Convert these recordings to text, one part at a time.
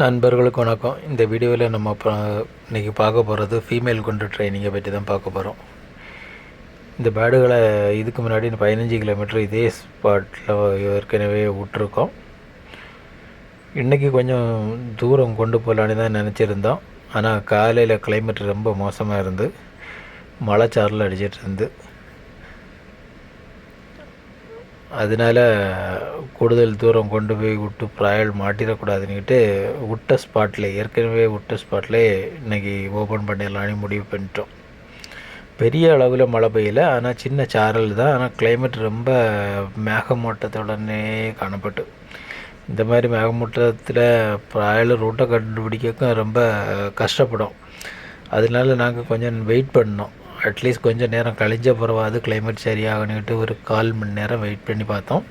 நண்பர்களுக்கு வணக்கம். இந்த வீடியோவில் நம்ம இன்றைக்கி பார்க்க போகிறது ஃபீமேல் கொண்டு ட்ரைனிங்கை பற்றி தான் பார்க்க போகிறோம் இந்த பேடுகளை இதுக்கு முன்னாடி பதினஞ்சு கிலோமீட்டர் இதே ஸ்பாட்டில் ஏற்கனவே விட்டுருக்கோம். இன்றைக்கி கொஞ்சம் தூரம் கொண்டு போகலான்னு தான் நினச்சிருந்தோம். ஆனால் காலையில் கிளைமேட் ரொம்ப மோசமாக இருந்து மழைச்சாரல் அடிச்சிட்டு இருந்து அதனால் கூடுதல் தூரம் கொண்டு போய் விட்டு ப்ராயல் மாட்டிடக்கூடாதுன்னுக்கிட்டு விட்ட ஸ்பாட்டில் ஏற்கனவே விட்ட ஸ்பாட்டில் இன்றைக்கி ஓப்பன் பண்ணிடலான்னு முடிவு பண்ணிட்டோம். பெரிய அளவில் மழை பெய்யல ஆனால் சின்ன சாரல் தான். ஆனால் கிளைமேட் ரொம்ப மேகமூட்டத்துடனே காணப்பட்டு. இந்த மாதிரி மேகமூட்டத்தில் ப்ராயல் ரூட்டை கண்டுபிடிக்க ரொம்ப கஷ்டப்படும். அதனால நாங்கள் கொஞ்சம் வெயிட் பண்ணோம். அட்லீஸ்ட் கொஞ்சம் நேரம் கழிஞ்ச பிறவாது கிளைமேட் சரியாகணுட்டு ஒரு கால் மணி நேரம் வெயிட் பண்ணி பார்த்தோம்.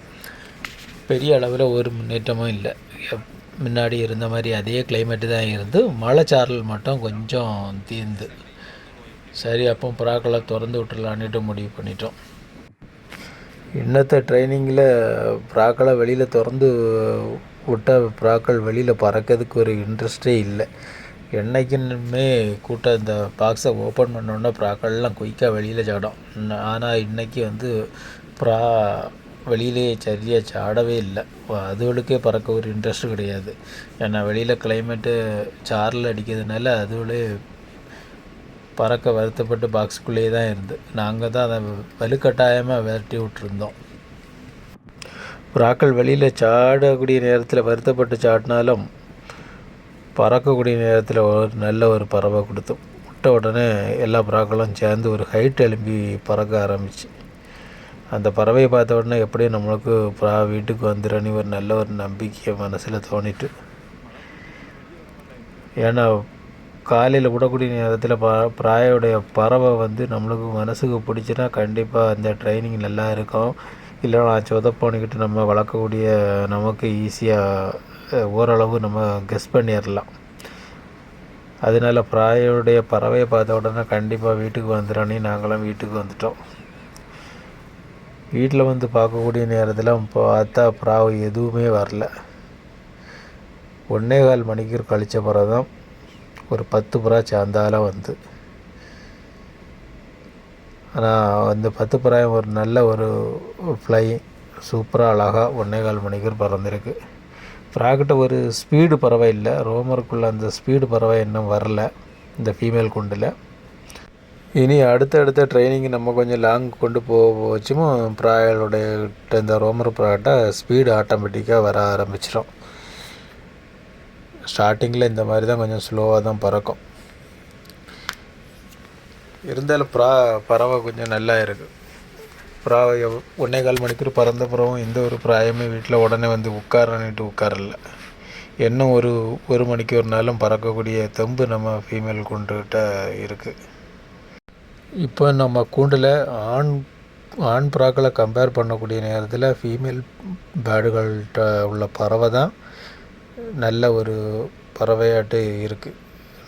பெரிய அளவில் ஒரு முன்னேற்றமும் இல்லை. முன்னாடி இருந்த மாதிரி அதே கிளைமேட்டு தான் இருந்து மழைச்சாரல் மட்டும் கொஞ்சம் தீர்ந்து. சரி அப்போ புறாக்களை திறந்து விட்டுறலான்னுட்டு முடிவு பண்ணிட்டோம். இன்னத்த ட்ரைனிங்கில் புறாக்களை வெளியில் திறந்து விட்டால் புறாக்கள் வெளியில் பறக்கிறதுக்கு ஒரு இன்ட்ரெஸ்டே இல்லை. என்றைக்குமே கூட்டம் இந்த பாக்ஸை ஓப்பன் பண்ணோன்னா ப்ராக்கள்லாம் குயிக்காக வெளியில் சாடும் ஆனால் இன்றைக்கி வந்து ப்ரா வெளியிலே சரியாக சாடவே இல்லை. அதுகளுக்கே பறக்க ஒரு இன்ட்ரெஸ்ட் கிடையாது. ஏன்னா வெளியில் கிளைமேட்டு சாரல் அடிக்கிறதுனால அதுகளே பறக்க வருத்தப்பட்டு பாக்ஸுக்குள்ளேயே தான் இருந்து. நாங்கள் தான் அதை வலுக்கட்டாயமாக விரட்டி விட்டுருந்தோம். புறாக்கள் வெளியில் சாடக்கூடிய நேரத்தில் வருத்தப்பட்டு சாட்டினாலும் பறக்கக்கூடிய நேரத்தில் ஒரு நல்ல ஒரு பறவை கொடுத்தோம். விட்ட உடனே எல்லா புறாக்களும் சேர்ந்து ஒரு ஹைட் எழும்பி பறக்க ஆரம்பிச்சு. அந்த பறவையை பார்த்த உடனே எப்படியும் நம்மளுக்கு புறா வீட்டுக்கு வந்துடுறனி ஒரு நல்ல ஒரு நம்பிக்கையை மனசில் தோணிட்டு. ஏன்னா காலையில் விடக்கூடிய நேரத்தில் ப பிராயோடைய பறவை வந்து நம்மளுக்கு மனசுக்கு பிடிச்சினா கண்டிப்பாக அந்த ட்ரைனிங் நல்லா இருக்கும். இல்லைனா சொதப்போனிக்கிட்டு நம்ம வளர்க்கக்கூடிய நமக்கு ஈஸியாக ஓரளவு நம்ம கெஸ் பண்ணிடலாம். அதனால பிராயோடைய பறவையை பார்த்த உடனே கண்டிப்பாக வீட்டுக்கு வந்துடுறோன்னு நாங்களாம் வீட்டுக்கு வந்துட்டோம். வீட்டில் வந்து பார்க்கக்கூடிய நேரத்தில் பார்த்தா பிராவு எதுவுமே வரல. ஒன்னே கால் மணிக்கு கழிச்ச பிறகு தான் ஒரு பத்து புறா சேர்ந்தால வந்து. ஆனால் அந்த பத்து பிராயம் ஒரு நல்ல ஒரு ஃப்ளை சூப்பராக அழகாக ஒன்னே கால் மணிக்கு பறந்துருக்கு. புறாக்கிட்ட ஒரு ஸ்பீடு பறவை இல்லை. ரோமருக்குள்ளே அந்த ஸ்பீடு பறவை இன்னும் வரல இந்த ஃபீமேல் குண்டில். இனி அடுத்தடுத்த ட்ரைனிங் நம்ம கொஞ்சம் லாங் கொண்டு போக வச்சுமோ ப்ராயலுடைய இந்த ரோமர் ப்ராட்ட ஸ்பீடு ஆட்டோமேட்டிக்காக வர ஆரம்பிச்சிடும் ஸ்டார்டிங்கில் இந்த மாதிரி தான் கொஞ்சம் ஸ்லோவாக தான் பறக்கும். இருந்தாலும் ப்ரா பறவை கொஞ்சம் நல்லா இருக்குது பறவை ஒன்றே கால் மணிக்கூர் பறந்த பிறவும் எந்த ஒரு பிராயமே வீட்டில் உடனே வந்து உட்காரன்னுட்டு உட்காரல. இன்னும் ஒரு ஒரு மணிக்கு ஒரு நாளும் பறக்கக்கூடிய தெம்பு நம்ம ஃபீமேல் கூண்டுகிட்ட இருக்குது இப்போ நம்ம கூண்டில் ஆண் ஆண் புறாக்களை கம்பேர் பண்ணக்கூடிய நேரத்தில் ஃபீமேல் பேர்டுகள்கிட்ட உள்ள பறவை தான் நல்ல ஒரு பறவையாட்டு இருக்குது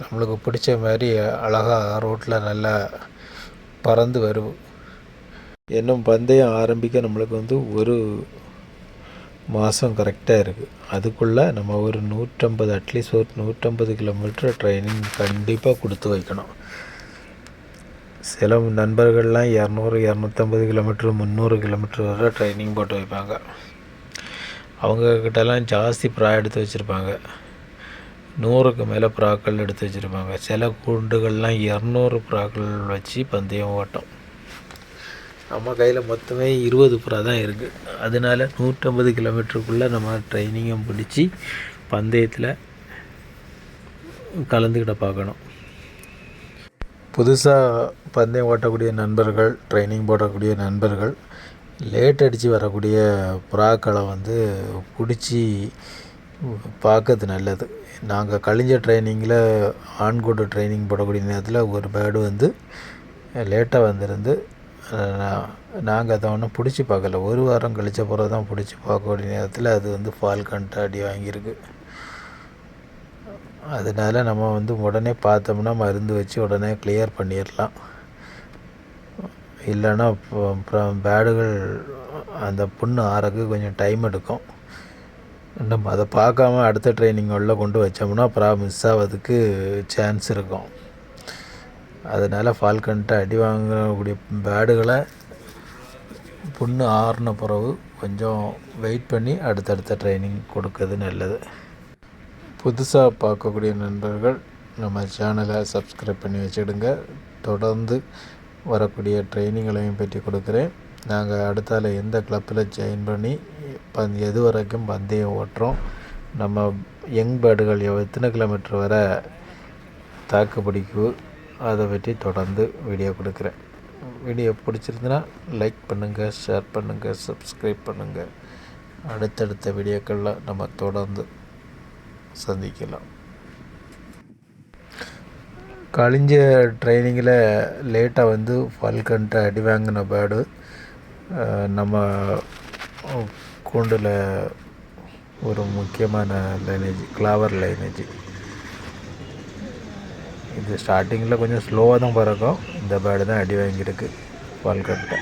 நம்மளுக்கு பிடிச்ச மாதிரி அழகாக ரோட்டில் நல்லா பறந்து வரும். இன்னும் பந்தயம் ஆரம்பிக்க நம்மளுக்கு வந்து ஒரு மாதம் கரெக்டாக இருக்குது அதுக்குள்ளே நம்ம ஒரு நூற்றம்பது அட்லீஸ்ட் ஒரு நூற்றம்பது கிலோமீட்டர் ட்ரைனிங் கண்டிப்பாக கொடுத்து வைக்கணும். சில நண்பர்கள்லாம் இரநூறு இரநூத்தம்பது கிலோமீட்டர் முந்நூறு கிலோமீட்டர் வரை ட்ரைனிங் போட்டு வைப்பாங்க. அவங்கக்கிட்டலாம் ஜாஸ்தி ப்ரா எடுத்து வச்சுருப்பாங்க. நூறுக்கு மேலே புறாக்கள் எடுத்து வச்சுருப்பாங்க. சில கூண்டுகள்லாம் இரநூறு புறாக்கள் வச்சு பந்தயம் ஓட்டம். நம்ம கையில் மொத்தமே இருபது புறா தான் இருக்குது அதனால நூற்றம்பது கிலோமீட்டருக்குள்ளே நம்ம ட்ரைனிங்கும் பிடிச்சி பந்தயத்தில் கலந்துக்கிட்ட பார்க்கணும். புதுசாக பந்தயம் ஓட்டக்கூடிய நண்பர்கள் ட்ரைனிங் போடக்கூடிய நண்பர்கள் லேட் அடித்து வரக்கூடிய புறாக்களை வந்து பிடிச்சி பார்க்கறது நல்லது. நாங்கள் கழிஞ்ச ட்ரைனிங்கில் ஆண்கூட ட்ரைனிங் போடக்கூடிய நேரத்தில் ஒரு பேர்டு வந்து லேட்டாக வந்திருந்து நாங்கள் அதை ஒன்றும் பிடிச்சி பார்க்கல. ஒரு வாரம் கழிச்ச பிறகு தான் பிடிச்சி பார்க்கக்கூடிய நேரத்தில் அது வந்து ஃபால் அடி வாங்கியிருக்கு. அதனால நம்ம வந்து உடனே பார்த்தோம்னா மருந்து வச்சு உடனே கிளியர் பண்ணிடலாம் இல்லைன்னா அப்புறம் பேடுகள் அந்த புண்ணு ஆறக்கு கொஞ்சம் டைம் எடுக்கும். நம்ம அதை பார்க்காம அடுத்த ட்ரைனிங் உள்ளே கொண்டு வச்சோம்னா அப்புறம் மிஸ் ஆகிறதுக்கு சான்ஸ் இருக்கும். அதனால் ஃபால்கன்ட்ட அடி வாங்கக்கூடிய பேடுகளை புண்ணு ஆறின பிறகு கொஞ்சம் வெயிட் பண்ணி அடுத்தடுத்த ட்ரைனிங் கொடுக்கறது நல்லது. புதுசாக பார்க்கக்கூடிய நண்பர்கள் நம்ம சேனலை சப்ஸ்கிரைப் பண்ணி வச்சுடுங்க தொடர்ந்து வரக்கூடிய ட்ரைனிங்களையும் பற்றி கொடுக்குறேன். நாங்கள் அடுத்தால எந்த கிளப்பில் ஜாயின் பண்ணி பந் எது வரைக்கும் பந்தயம் ஓட்டுறோம் நம்ம யங் பேர்டுகள் எத்தனை கிலோமீட்டர் வரை தாக்கு பிடிக்கும் அதை பற்றி தொடர்ந்து வீடியோ கொடுக்குறேன். வீடியோ பிடிச்சிருந்துன்னா லைக் பண்ணுங்கள் ஷேர் பண்ணுங்கள் சப்ஸ்கிரைப் பண்ணுங்கள் அடுத்தடுத்த வீடியோக்களில் நம்ம தொடர்ந்து சந்திக்கலாம். கழிஞ்ச ட்ரைனிங்கில் லேட்டாக வந்து ஃபால்கன்ட்ட அடி வாங்கின பேர்டு நம்ம கூண்டில் ஒரு முக்கியமான லைனேஜ் கிளாவர் லைனேஜ் இது ஸ்டார்டிங்கில் கொஞ்சம் ஸ்லோவாக தான் பறக்கும். இந்த பேர்டு தான் அடி வாங்கியிருக்கு பால்கட்டை